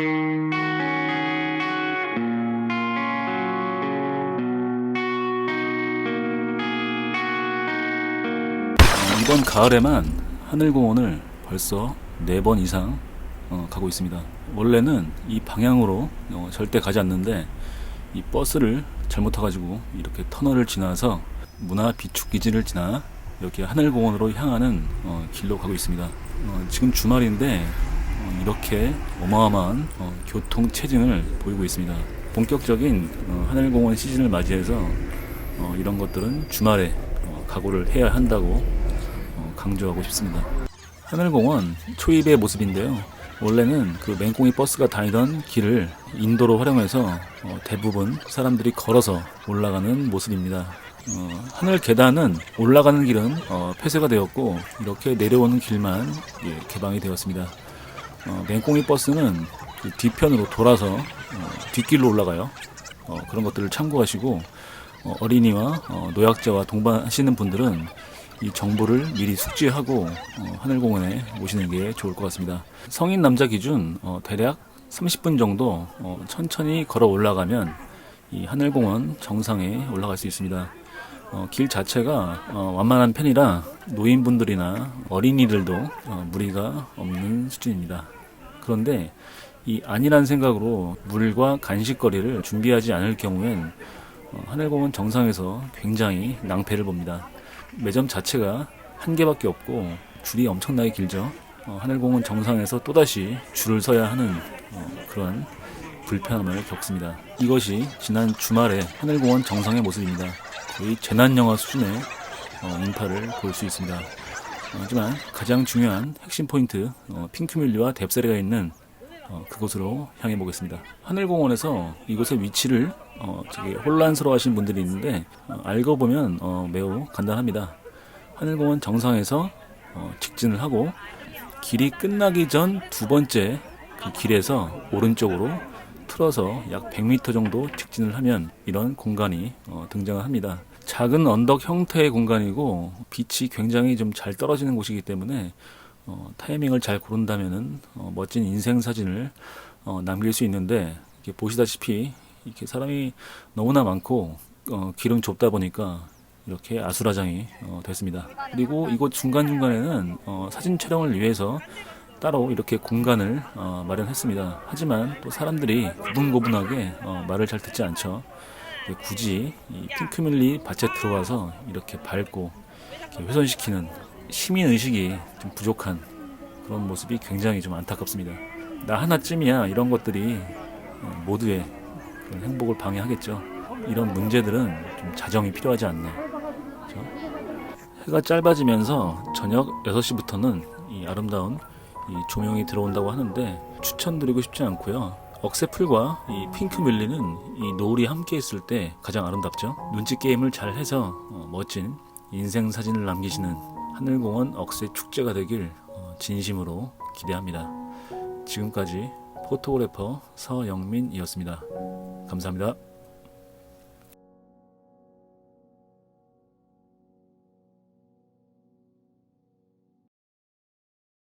어, 이번 가을에만 하늘공원을 벌써 네번 이상 어, 가고 있습니다. 원래는 이 방향으로 어, 절대 가지 않는데 이 버스를 잘못 타가지고 이렇게 터널을 지나서 문화 비축 기지를 지나 이렇게 하늘공원으로 향하는 어, 길로 가고 있습니다. 어, 지금 주말인데 어, 이렇게 어마어마한 어, 교통 체증을 보이고 있습니다. 본격적인 어, 하늘공원 시즌을 맞이해서 어, 이런 것들은 주말에 어, 각오를 해야 한다고 어, 강조하고 싶습니다. 하늘공원 초입의 모습인데요. 원래는 그 맹꽁이 버스가 다니던 길을 인도로 활용해서 어, 대부분 사람들이 걸어서 올라가는 모습입니다. 어, 하늘 계단은 올라가는 길은 어, 폐쇄가 되었고 이렇게 내려오는 길만 예, 개방이 되었습니다. 어, 맹꽁이 버스는 그 뒤편으로 돌아서 어, 뒷길로 올라가요. 어, 그런 것들을 참고하시고 어, 어린이와 어, 노약자와 동반하시는 분들은 이 정보를 미리 숙지하고 어, 하늘공원에 오시는 게 좋을 것 같습니다. 성인 남자 기준 어, 대략 30분 정도 어, 천천히 걸어 올라가면 이 하늘공원 정상에 올라갈 수 있습니다. 어, 길 자체가 어, 완만한 편이라 노인분들이나 어린이들도 어, 무리가 없는 수준입니다. 그런데 이 아니란 생각으로 물과 간식거리를 준비하지 않을 경우엔 어, 하늘공원 정상에서 굉장히 낭패를 봅니다. 매점 자체가 한 개밖에 없고 줄이 엄청나게 길죠. 어, 하늘공원 정상에서 또다시 줄을 서야 하는 어, 그런 불편함을 겪습니다. 이것이 지난 주말에 하늘공원 정상의 모습입니다. 거의 재난 영화 수준의 어, 인파를 볼 수 있습니다. 어, 하지만 가장 중요한 핵심 포인트 어, 핑크뮬리와 뎁사리가 있는 어, 그곳으로 향해 보겠습니다. 하늘공원에서 이곳의 위치를 어, 되게 혼란스러워하신 분들이 있는데 어, 알고 보면 어, 매우 간단합니다. 하늘공원 정상에서 어, 직진을 하고 길이 끝나기 전 두 번째 그 길에서 오른쪽으로 틀어서 약 100m 정도 직진을 하면 이런 공간이 어, 등장을 합니다. 작은 언덕 형태의 공간이고 빛이 굉장히 좀 잘 떨어지는 곳이기 때문에 어, 타이밍을 잘 고른다면은 어, 멋진 인생 사진을 어, 남길 수 있는데 보시다시피 이렇게 사람이 너무나 많고 어, 길은 좁다 보니까 이렇게 아수라장이 어, 됐습니다. 그리고 이곳 중간 중간에는 어, 사진 촬영을 위해서 따로 이렇게 공간을 어, 마련했습니다. 하지만 또 사람들이 고분고분하게 어, 말을 잘 듣지 않죠. 굳이 이 핑크뮬리 밭에 들어와서 이렇게 밟고 이렇게 훼손시키는 시민 의식이 좀 부족한 그런 모습이 굉장히 좀 안타깝습니다. 나 하나쯤이야 이런 것들이 어, 모두의 행복을 방해하겠죠. 이런 문제들은 좀 자정이 필요하지 않나. 그렇죠? 해가 짧아지면서 저녁 6시부터는 이 아름다운 이 조명이 들어온다고 하는데 추천드리고 싶지 않고요. 억새풀과 이 핑크뮬리는 이 노을이 함께 있을 때 가장 아름답죠. 눈치 게임을 잘 해서 어, 멋진 인생 사진을 남기시는 하늘공원 억새 축제가 되길 어, 진심으로 기대합니다. 지금까지 포토그래퍼 서영민이었습니다. 감사합니다.